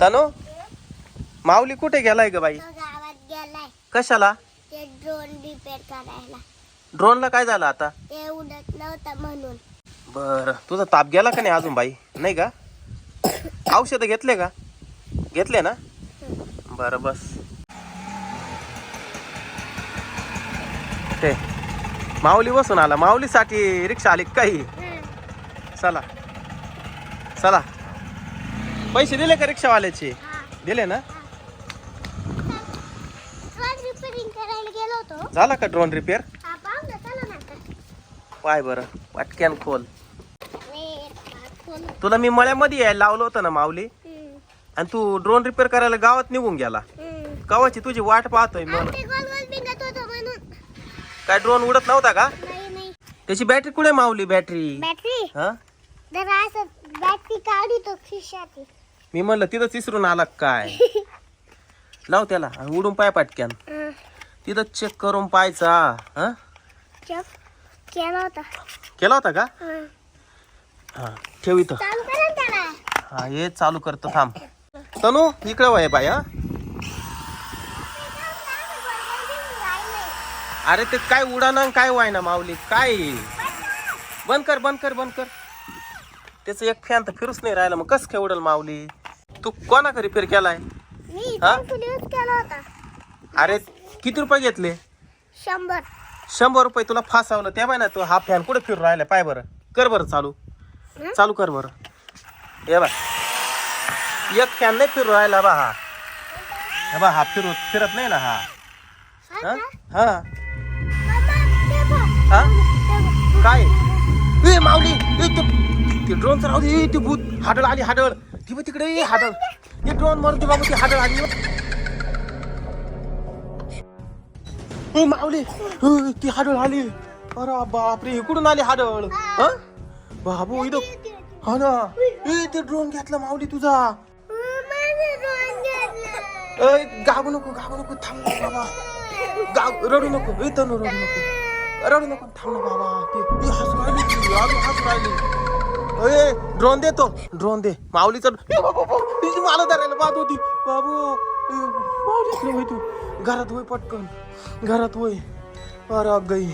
तनु माऊली कुठे गेलाय ग बाई? तो गावात गेलाय. कशाला? ते ड्रोन रिपेअर करायला. ड्रोनला काय झालं आता? ते उडत नव्हतं म्हणून. बर. तुझा ताप गेला का नाही अजून बाई? नाही का? औषध घेतले का? घेतले ना? बरं बस. ते माऊली बसून आला. माऊलीसाठी रिक्षा आली काही? चला. चला. पैसे दिले का रिक्षावाल्याचे? दिले ना? झाला का ड्रोन रिपेअर पाय बरं पटक्यान खोल. तुला मी मळ्यामध्ये यायला लावलं होतं ना माऊली? आणि तू ड्रोन रिपेअर करायला गावात निघून गेला. गावाची तुझी वाट पाहतोय काय ड्रोन उडत नव्हता का? त्याची बॅटरी कुठे मावली बॅटरी बॅटरी हा? बॅटरी काढी तो खिशाची मी म्हणलं तिथंच विसरून आला काय? लाव त्याला आणि उडून पाय पटक्यान. तिथं चेक करून पाहायचा हा? केला होता. केला होता का? हा. ठेव इथं. हा हे चालू करतो थांब. तनू इकडे वय बाय हा? अरे ते काय उडाना काय वाय ना माऊली? काय? बंद कर बंद कर बंद कर. त्याचं एक फॅन तर फिरूच नाही राहिला. मग कस काय उडल माऊली? तू कोणा रिपेअर केलाय? मी हा? इथून यूज केला होता. अरे किती रुपये घेतले? शंभर. शंभर रुपये तुला फासावलं त्या ना तू हा फॅन कुठे फिरू राहिला? पाय बरं. कर बरं चालू. हं? चालू कर बरं. हे बा एक फॅन नाही फिरू राहिला बा हा. हे बा हा फिरू फिरत नाही ना हा. हा हा? का? हा. बाबा, ते बघ, हा? ते बघ. काय? ए माऊली ए ते ते ड्रोन राहू दे ए, ते भूत. हाडळ आली हाडळ. ती बघ तिकडे ए, हाडळ हे ड्रोन मारून दे बाबा ती हाडळ आली ए माऊली ए, ती हाडळ आली. अरे बापरे इकडून आली हाडळ हा. बाबू इथं ते- ते- हा ना. ए ते ड्रोन घेतला माऊली तुझा. घेतलं. ए गागू नको गागू नको थांब ना बाबा. गाव रडू नको ए तनु रडू नको. रडू नको थांब ना बाबा. ते ती हसू राहिली ती, हसू राहिली. ड्रोन दे तो. ड्रोन दे. माऊलीचा मला धरायला पाहत होती. बाबू होय तू. घरात होय पटकन. घरात होय. अरे गई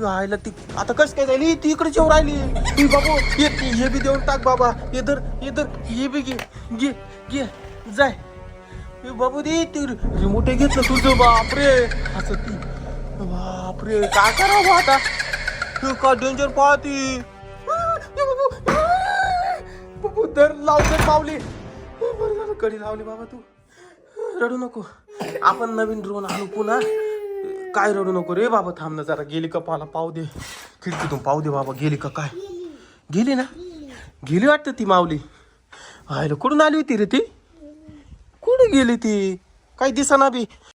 राहिला ती आता कस काय झाली ती इकडे जेव राहिली. ती बाबू ये ती- हे बी देऊन टाक बाबा. इधर इधर हे बी घे घे घे. जाय. बाबू दे ते रिमोट घेतलं तुझं. बापरे. असं ती बापरे. काय करावं आता? हे का डेंजर पाहती? दर लावते पावली. बरं झालं कडी लावली बाबा तू. रडू नको. आपण नवीन ड्रोन आणू पुन्हा. काय रडू नको रे बाबा थांब ना जरा. गेली का पाला? पाहू दे. खिडकीतून पाहू दे बाबा गेली का काय? गेली ना? गेली वाटतं ती माऊली. आयला कुठून आली होती रे ती? कुठे गेली ती? काही दिसना बी.